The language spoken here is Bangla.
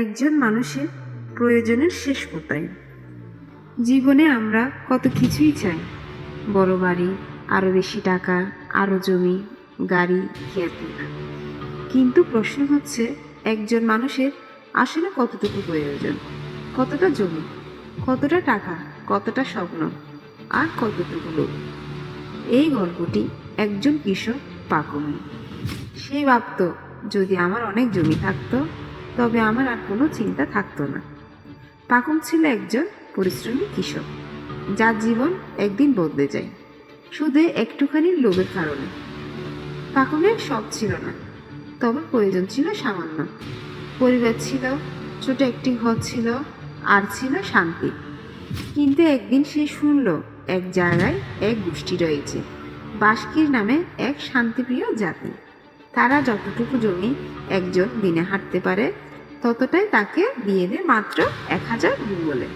একজন মানুষের প্রয়োজনের শেষ কোথায় জীবনে আমরা কত কিছুই চাই, বড় বাড়ি আরও বেশি টাকা আরও জমি, গাড়ি খেয়াল কিন্তু প্রশ্ন হচ্ছে, একজন মানুষের আসলে কতটুকু প্রয়োজন? কতটা জমি, কতটা টাকা, কতটা স্বপ্ন, আর কতটুকু লোক এই গল্পটি একজন কৃষক পাকুমের সে ভাবত, যদি আমার অনেক জমি থাকতো তবে আমার আর কোনো চিন্তা থাকতো না। পাকুম ছিল একজন পরিশ্রমী কৃষক, যার জীবন একদিন বদলে যায়, শুধু একটুখানি লোভের কারণে। পাকুমের সব ছিল না, তবে প্রয়োজন ছিল সামান্য। পরিবার ছিল, ছোট একটি ঘর ছিল, আর ছিল শান্তি। কিন্তু একদিন সে শুনল, এক জায়গায় এক গোষ্ঠী রয়েছে, বাস্কির নামে এক শান্তিপ্রিয় জাতি। তারা যতটুকু জমি একজন দিনে হাঁটতে পারে, ততটাই তাকে দিয়ে দেয় মাত্র এক হাজার বলে